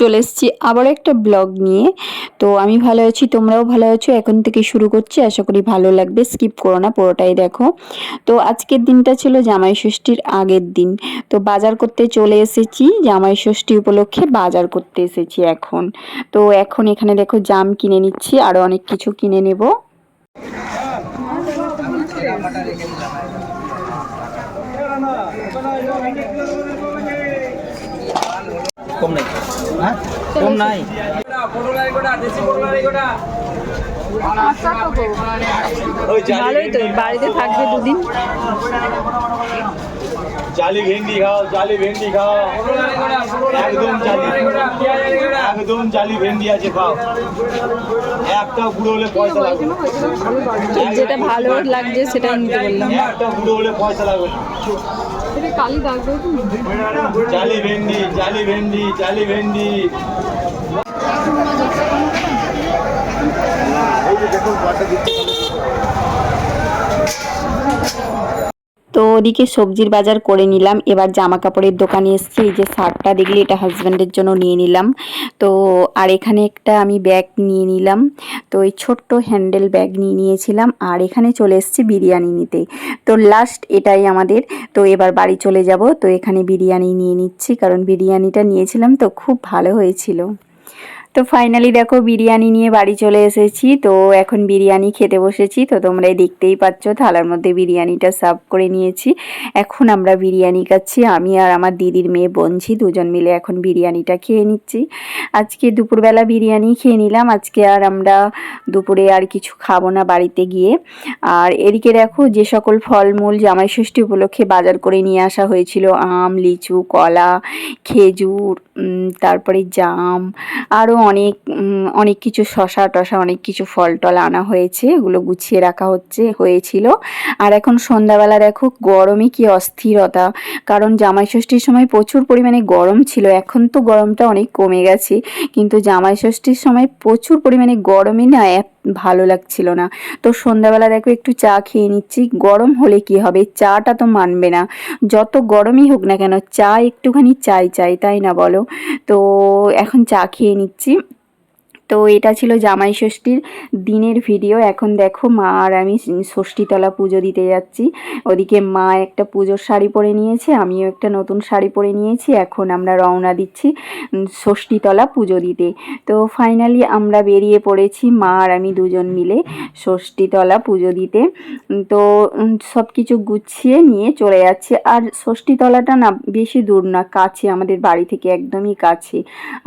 চলে এসেছি আবার একটা ব্লগ নিয়ে। তো আমি ভালো আছি, তোমরাও ভালো আছো, এখন থেকে শুরু করছি। আশা করি ভালো লাগবে, স্কিপ করো না, পুরোটাই দেখো। তো আজকের দিনটা ছিল জামাই ষষ্ঠীর আগের দিন। তো বাজার করতে চলে এসেছি, জামাই ষষ্ঠী উপলক্ষে বাজার করতে এসেছি এখন। তো এখন এখানে দেখো জাম কিনে নিচ্ছি আরও অনেক কিছু কিনে নেব। কম নাই। হ্যাঁ? কম নাই। ভালোই তো বাড়িতে থাকবে দুদিন। জালি ভেন্ডি খাও জালি ভেন্ডি খাও। একদম জালি একদম জালি ভেন্ডি আছে খাও। একটা গুঁড়ো হলে পয়সা লাগবে। যেটা ভালো লাগছে সেটা নিতে বললাম। একটা গুঁড়ো হলে পয়সা লাগবে না। জালি ভেন্ডি জালি ভেন্ডি জালি ভেন্ডি। তো ওদিকে সবজির বাজার করে নিলাম। এবার জামা কাপড়ের দোকানে এসেছি। এই যে শার্টটা দেখলি এটা হাজব্যান্ডের জন্য নিয়ে নিলাম। তো আর এখানে একটা আমি ব্যাগ নিয়ে নিলাম। তো এই ছোট্ট হ্যান্ডেল ব্যাগ নিয়ে নিয়েছিলাম। আর এখানে চলে এসেছি বিরিয়ানি নিতে। তো লাস্ট এটাই আমাদের। তো এবার বাড়ি চলে যাব। তো এখানে বিরিয়ানি নিয়ে নিচ্ছি। কারণ বিরিয়ানিটা নিয়েছিলাম তো খুব ভালো হয়েছিল। তো ফাইনালি দেখো বিরিয়ানি নিয়ে বাড়ি চলে এসেছি। তো এখন বিরিয়ানি খেতে বসেছি। তো তোমরা দেখতেই পাচ্ছ, থালার মধ্যে বিরিয়ানিটা সার্ভ করে নিয়েছি। এখন আমরা বিরিয়ানি খাচ্ছি, আমি আর আমার দিদির মেয়ে বঞ্জি দুজন মিলে এখন বিরিয়ানিটা খেয়ে নিচ্ছি। আজকে দুপুরবেলা বিরিয়ানি খেয়ে নিলাম, আজকে আর আমরা দুপুরে আর কিছু খাব না বাড়িতে গিয়ে। আর এদিকে দেখো যে সকল ফলমূল, জামাই ষষ্ঠী উপলক্ষে বাজার করে নিয়ে আসা হয়েছিল। আম, লিচু, কলা, খেজুর তারপরে জাম, আরও অনেক অনেক কিছু শশা টশা, অনেক কিছু ফল টল আনা হয়েছে, এগুলো গুছিয়ে রাখা হচ্ছে, হয়েছিল। আর এখন সন্ধ্যাবেলা দেখো, গরমে কি অস্থিরতা। কারণ জামাই ষষ্ঠীর সময় প্রচুর পরিমাণে গরম ছিল, এখন তো গরমটা অনেক কমে গেছে। কিন্তু জামাই ষষ্ঠীর সময় প্রচুর পরিমাণে গরমে না, এত ভালো লাগছিল না। তো সন্ধ্যাবেলা দেখো একটু চা খেয়ে নিচ্ছি, গরম হলে কি হবে? চাটা তো মানবে না। যত গরমই হোক না কেন, চা একটুখানি চাই চাই, তাই না বলো? তো এখন চা খেয়ে নিচ্ছি। তো এটা ছিল জামাই ষষ্ঠীর দিনের ভিডিও এখন দেখো মা আর আমি ষষ্ঠীতলা পুজো দিতে যাচ্ছি। ওদিকে মা একটা পুজোর শাড়ি পরে নিয়েছে, আমিও একটা নতুন শাড়ি পরে নিয়েছি। এখন আমরা রওনা দিচ্ছি ষষ্ঠীতলা পুজো দিতে। তো ফাইনালি আমরা বেরিয়ে পড়েছি মা আর আমি দুজন মিলে ষষ্ঠীতলা পুজো দিতে। তো সব কিছু গুছিয়ে নিয়ে চলে যাচ্ছি। আর ষষ্ঠীতলাটা না বেশি দূর না, কাছে, আমাদের বাড়ি থেকে একদমই কাছে।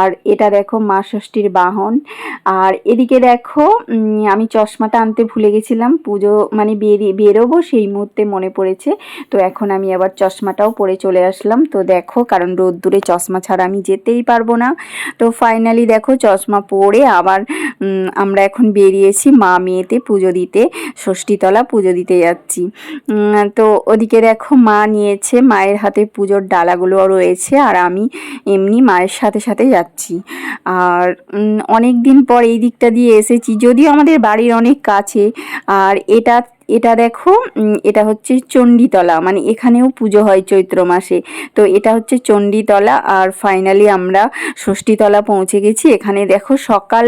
আর এটা দেখো মা ষষ্ঠীর বাহন। আর এদিকে দেখো আমি চশমাটা আনতে ভুলে গেছিলাম। পুজো মানে বেরিয়ে বেরোবো সেই মুহূর্তে মনে পড়েছে। তো এখন আমি আবার চশমাটাও পরে চলে আসলাম। তো দেখো কারণ রোদ্দুরে চশমা ছাড়া আমি যেতেই পারব না। তো ফাইনালি দেখো চশমা পরে আবার আমরা এখন বেরিয়েছি মা মেয়েতে পুজো দিতে। ষষ্ঠীতলা পুজো দিতে যাচ্ছি। তো ওদিকে দেখো মা নিয়েছে মায়ের হাতে পুজোর ডালাগুলো রয়েছে। আর আমি এমনি মায়ের সাথে সাথে যাচ্ছি। আর উম, অনেক দিন পর এই দিকটা দিয়ে এসেছি। যদিও আমাদের বাড়ির অনেক কাছে আর এটা এটা দেখো এটা হচ্ছে চণ্ডীতলা মানে এখানেও পুজো হয় চৈত্র মাসে। তো এটা হচ্ছে চণ্ডীতলা আর ফাইনালি আমরা ষষ্ঠীতলা পৌঁছে গেছি। এখানে দেখো সকাল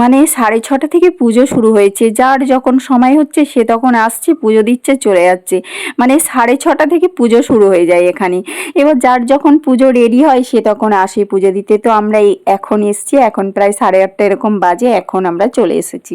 মানে সাড়ে ছটা থেকে পুজো শুরু হয়েছে। যার যখন সময় হচ্ছে সে তখন আসছে, পুজো দিচ্ছে, চলে যাচ্ছে। মানে সাড়ে ছটা থেকে পুজো শুরু হয়ে যায় এখানে। এবার যার যখন পুজো রেডি হয়, সে তখন আসে পুজো দিতে। তো আমরা এখন এসছি, এখন প্রায় সাড়ে আটটা এরকম বাজে, এখন আমরা চলে এসেছি।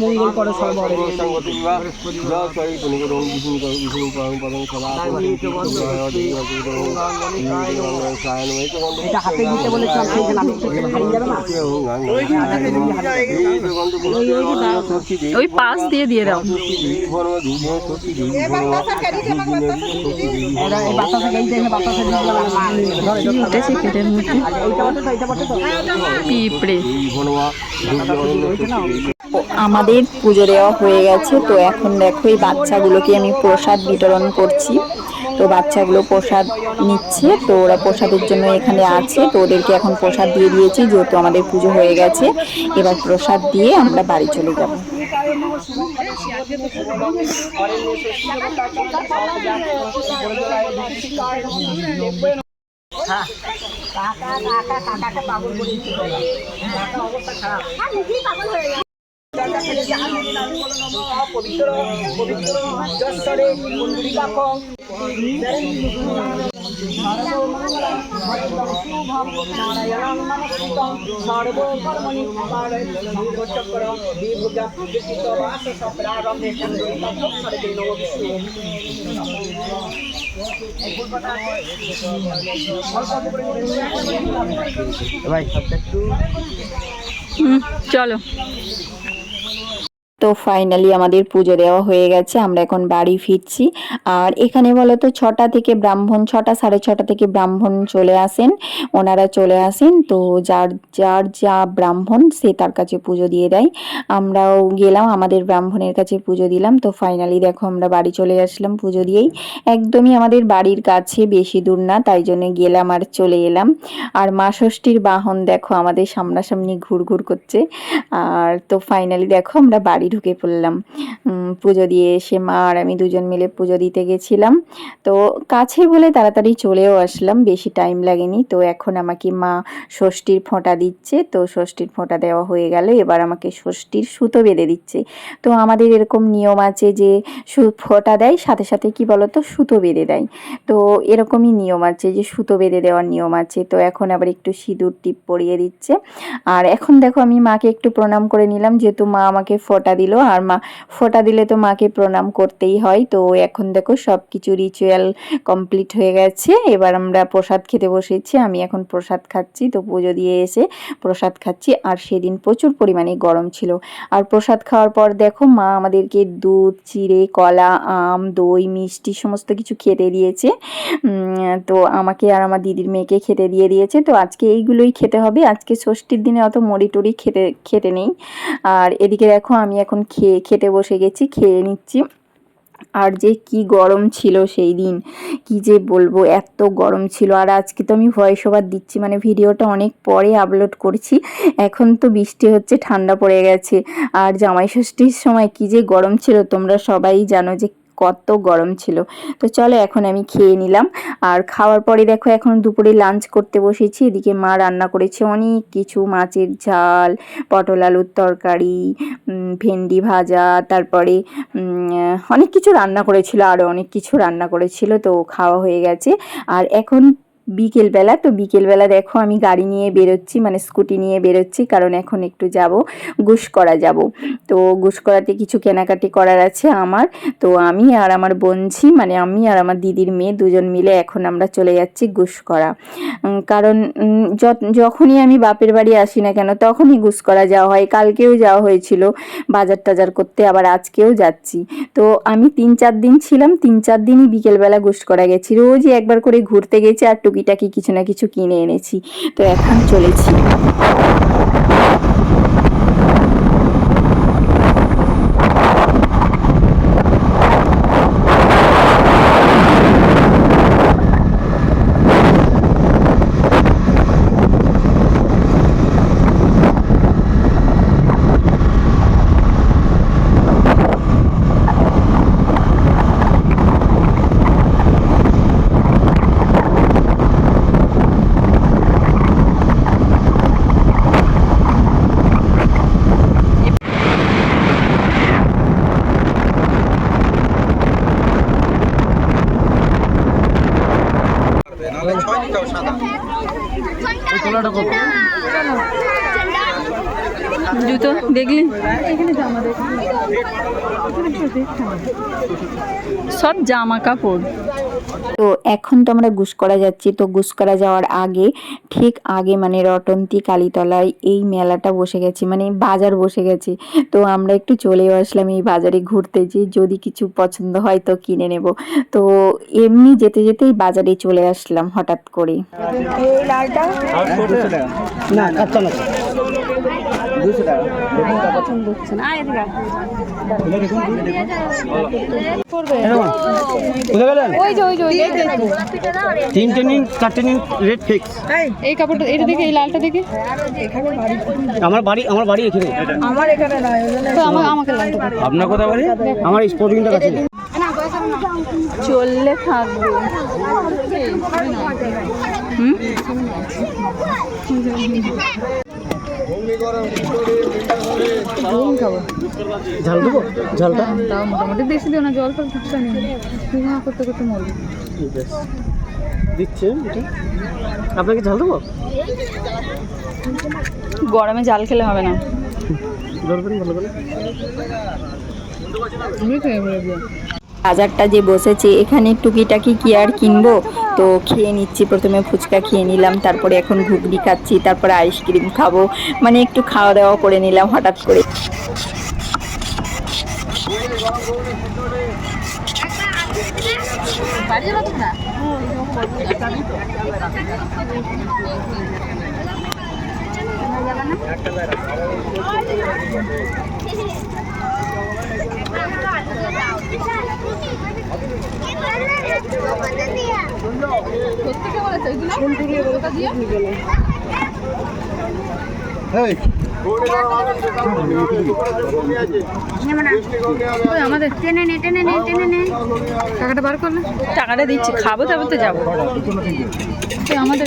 মঙ্গল করে সর্বরে এটা হাতে দিতে বলে চাল হারিয়ে যাবে না ওই পাশ দিয়ে দিয়ে দাও উঠেছে পেটের মধ্যে পিঁপড়ে। আমাদের পুজো দেওয়া হয়ে গেছে, তো এখন দেখো এই বাচ্চাগুলোকে আমি প্রসাদ বিতরণ করছি। তো বাচ্চাগুলো প্রসাদ নিচ্ছে, তো ওরা প্রসাদের জন্য এখানে আছে, তো ওদেরকে এখন প্রসাদ দিয়ে দিয়েছি, যেহেতু আমাদের পুজো হয়ে গেছে। এবার প্রসাদ দিয়ে আমরা বাড়ি চলে যাব। কাকা কাকা কাকাকে পাগল করে কাকা অবস্থা খারাপ। কাকা পবিত্র পবিত্র সর্বকর্মণি বিচিত বাস সপ্রারম্ভে চন্দ্রিকা সর্বে নমো বিষ্ণু চলো। তো ফাইনালি আমাদের পুজো দেওয়া হয়ে গেছে, আমরা এখন বাড়ি ফিরছি। আর এখানে বলো তো ছটা থেকে ব্রাহ্মণ, ছটা, সাড়ে ছটা থেকে ব্রাহ্মণ চলে আসেন, ওনারা চলে আসেন, তো যার যার যা ব্রাহ্মণ সে তার কাছে পুজো দিয়ে দেয়। আমরাও গেলাম, আমাদের ব্রাহ্মণের কাছে পুজো দিলাম, তো ফাইনালি দেখো আমরা বাড়ি চলে আসলাম পুজো দিয়েই। একদমই আমাদের বাড়ির কাছে বেশি দূর না, তাই জন্য গেলাম আর চলে এলাম। আর মা ষষ্ঠীর বাহন দেখো আমাদের সামনাসামনি ঘুরঘুর করছে। আর তো ফাইনালি দেখো আমরা বাড়ি ঢুকে পড়লাম। পুজো দিয়ে এসে মা আর আমি দুজন মিলে পুজো দিতে গেছিলাম। তো কাছে বলে তাড়াতাড়ি চলেও আসলাম, বেশি টাইম লাগেনি। তো এখন আমাকে মা ষষ্ঠীর ফোঁটা দিচ্ছে। তো ষষ্ঠীর ফোঁটা দেওয়া হয়ে গেল, এবার আমাকে ষষ্ঠীর সুতো বেঁধে দিচ্ছে। তো আমাদের এরকম নিয়ম আছে যে ফোঁটা দেয়, সাথে সাথে কি বলতো, সুতো বেঁধে দেয়। তো এরকমই নিয়ম আছে যে সুতো বেঁধে দেওয়ার নিয়ম আছে। তো এখন আবার একটু সিঁদুর টিপ পরিয়ে দিচ্ছে। আর এখন দেখো আমি মাকে একটু প্রণাম করে নিলাম, যেহেতু মা আমাকে ফোঁটা দিল। আর মা ফোঁটা দিলে তো মাকে প্রণাম করতেই হয়। তো এখন দেখো সব কিছু রিচুয়াল কমপ্লিট হয়ে গেছে। এবার আমরা প্রসাদ খেতে বসেছি। আমি এখন প্রসাদ খাচ্ছি। তো পুজো দিয়ে এসে প্রসাদ খাচ্ছি। আর সেদিন প্রচুর পরিমাণে গরম ছিল। আর প্রসাদ খাওয়ার পর দেখো মা আমাদেরকে দুধ, চিড়ে, কলা, আম, দই, মিষ্টি সমস্ত কিছু খেতে দিয়েছে। তো আমাকে আর আমার দিদির মেয়েকে খেতে দিয়ে দিয়েছে। তো আজকে এইগুলোই খেতে হবে। আজকে ষষ্ঠীর দিনে অত মুড়ি টুড়ি খেতে খেতে নেই। আর এদিকে দেখো আমি এখন খেয়ে, খেতে বসে গেছি, খেয়ে নিচ্ছি। আর যে কি গরম ছিল সেই দিন, কি যে বলব, এত গরম ছিল। আর আজকে তো আমি ভয়েস ওভার দিচ্ছি মানে ভিডিওটা অনেক পরে আপলোড করছি। এখন তো বৃষ্টি হচ্ছে, ঠান্ডা পড়ে গেছে। আর জামাই ষষ্ঠীর সময় কি যে গরম ছিল, তোমরা সবাই জানো যে কত গরম ছিল। তো চলো এখন আমি খেয়ে নিলাম। আর খাওয়ার পরে দেখো এখন দুপুরে লাঞ্চ করতে বসেছি। এদিকে মা রান্না করেছে অনেক কিছু। মাছের ঝাল, পটল আলুর তরকারি ভেন্ডি ভাজা, তারপরে অনেক কিছু রান্না করেছিল। আরও অনেক কিছু রান্না করেছিল। তো খাওয়া হয়ে গেছে। আর এখন বিকেলবেলা তো বিকেলবেলা দেখো আমি গাড়ি নিয়ে বেরোচ্ছি মানে স্কুটি নিয়ে বেরোচ্ছি কারণ এখন একটু যাব গুসকরা যাব। তো গুসকরাতে কিছু কেনাকাটি করার আছে আমার তো আমি আর আমার বোনঝি মানে আমি আর আমার দিদির মেয়ে দুজন মিলে এখন আমরা চলে যাচ্ছি গুসকরা। উম, কারণ যখনই আমি বাপের বাড়ি আসি না কেন তখনই গুসকরা যাওয়া হয় কালকেও যাওয়া হয়েছিল বাজার টাজার করতে আবার আজকেও যাচ্ছি। তো আমি তিন চার দিন ছিলাম তিন চার দিনই বিকেলবেলা গোষ্ঠ করা গেছি রোজই একবার করে ঘুরতে গেছি আর টুকিটাকি কিছু না কিছু কিনে এনেছি। তো এখন চলেছি। জুতো দেখলি সব জামা কাপড়। তো এখন তো আমরা গুসকরা যাচ্ছি তো গুসকরা যাওয়ার আগে ঠিক আগে মানে রটন্তি কালীতলায় এই মেলাটা বসে গেছে মানে বাজার বসে গেছে। তো আমরা একটু চলেও আসলাম এই বাজারে ঘুরতে যে যদি কিছু পছন্দ হয় তো কিনে নেব। তো এমনি যেতে যেতেই বাজারে চলে আসলাম হঠাৎ করে। না ওই যে ওই যে ওই যে, এই যে, তিনটে নিন চারটে নিন রেট ফিক্স এই কাপড়টা এটা দেখে এই লালটা দেখে। আমার বাড়ি আমার বাড়ি এখানে। আমার এখানে নয় তো আমাকে আমাকে লালটা আপনার কোথায় বাড়ি আমার স্পোর্টিংটা কাছে। চললে থাকবে। ঝাল দেবো? ঝালটা? তাও মোটামুটি বেশি দিও না জল ফল কিছু নেই তুই করতে করতে মরবি। ঠিক আছে এটা আপনাকে ঝাল দেবো? গরমে জাল খেলে হবে না। ধরবেন ভালো করে। আমি খেয়ে ফেলব বাজারটা যে বসেছে, এখানে টুকিটাকি কি আর কিনবো? তো খেয়ে নিচ্ছি, প্রথমে ফুচকা খেয়ে নিলাম, তারপরে এখন ঘুগনি খাচ্ছি, তারপরে আইসক্রিম খাব। মানে একটু খাওয়া দাওয়া করে নিলাম, হঠাৎ করে। ওই আমাদের টেনে নে টেনে নে টেনে নে টাকাটা বার করলে টাকাটা দিচ্ছি, খাব তারপর তো যাব। আমাদের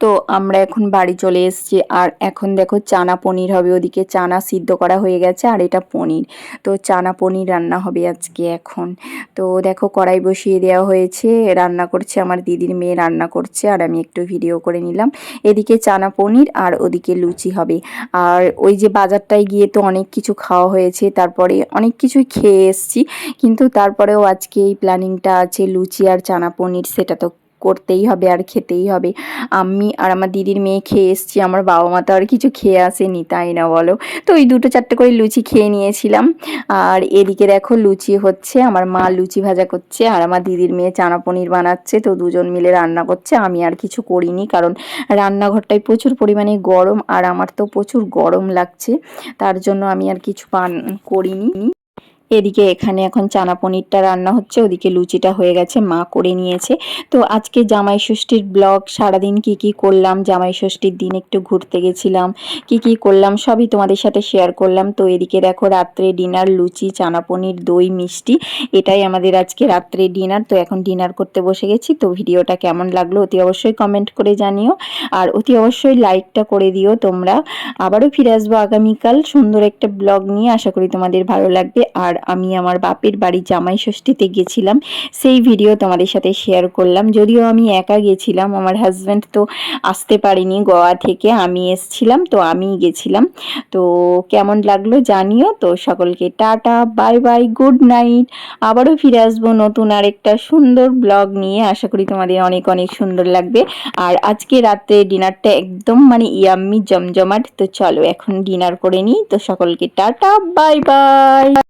তো আমরা এখন বাড়ি চলে এসেছি। আর এখন দেখো চানা পনির হবে ওদিকে। চানা সিদ্ধ করা হয়ে গেছে আর এটা পনির। তো চানা পনির রান্না হবে আজকে এখন। তো দেখো কড়াই বসিয়ে দেওয়া হয়েছে। রান্না করছে আমার দিদির মেয়ে, রান্না করছে। আর আমি একটু ভিডিও করে নিলাম। এদিকে চানা পনির আর ওদিকে লুচি হবে। আর ওই যে বাজারটায় গিয়ে তো অনেক কিছু খাওয়া হয়েছে। তারপরে অনেক কিছুই খেয়ে এসেছি। কিন্তু তারপরেও আজকে এই প্ল্যানিংটা আছে লুচি আর চানা পনির, সেটা তো করতেই হবে আর খেতেই হবে। আমি আর আমার দিদির মেয়ে খেয়ে এসেছি, আমার বাবা মা তো আর কিছু খেয়ে আসেনি, তাই না বলো? তো ওই দুটো চারটে করে লুচি খেয়ে নিয়েছিলাম। আর এদিকে দেখো লুচি হচ্ছে, আমার মা লুচি ভাজা করছে আর আমার দিদির মেয়ে চানা পনির বানাচ্ছে, তো দুজন মিলে রান্না করছে। আমি আর কিছু করিনি কারণ রান্নাঘরটায় প্রচুর পরিমাণে গরম আর আমার তো প্রচুর গরম লাগছে, তার জন্য আমি আর কিছু পান করিনি। এদিকে এখানে এখন চানা পনিরটা রান্না হচ্ছে, ওদিকে লুচিটা হয়ে গেছে, মা করে নিয়েছে। তো আজকে জামাই ষষ্ঠীর ব্লগ, সারাদিন কি কি করলাম, জামাই ষষ্ঠীর দিন একটু ঘুরতে গেছিলাম, কি কি করলাম, সবই তোমাদের সাথে শেয়ার করলাম। তো এদিকে দেখো রাত্রে ডিনার লুচি, চানা পনির, দই, মিষ্টি, এটাই আমাদের আজকে রাত্রে ডিনার তো এখন ডিনার করতে বসে গেছি, তো ভিডিওটা কেমন লাগল অতি অবশ্যই কমেন্ট করে জানিও। আর অতি অবশ্যই লাইকটা করে দিও তোমরা। আবারও ফিরে আসব আগামীকাল সুন্দর একটা ব্লগ নিয়ে, আশা করি তোমাদের ভালো লাগবে। আর আমি আমার বাপের বাড়ি জামাই ষষ্ঠীতে গেছিলাম, সেই ভিডিও তোমাদের সাথে শেয়ার করলাম। যদিও আমি একা গেছিলাম, আমার হাজব্যান্ড তো আসতে পারিনি গোয়া থেকে, আমি এসছিলাম, তো আমিই গেছিলাম। তো কেমন লাগল জানিও, তো সকলকে tata bye bye good night আবারও ফিরে আসব নতুন আরেকটা সুন্দর ব্লগ নিয়ে, আশা করি তোমাদের অনেক অনেক সুন্দর লাগবে। আর আজকে রাত্রে ডিনারটা একদম মানে ইয়াম্মি জমজমাট, তো চলো এখন ডিনার করে নিই, তো সকলকে টাটা বাই বাই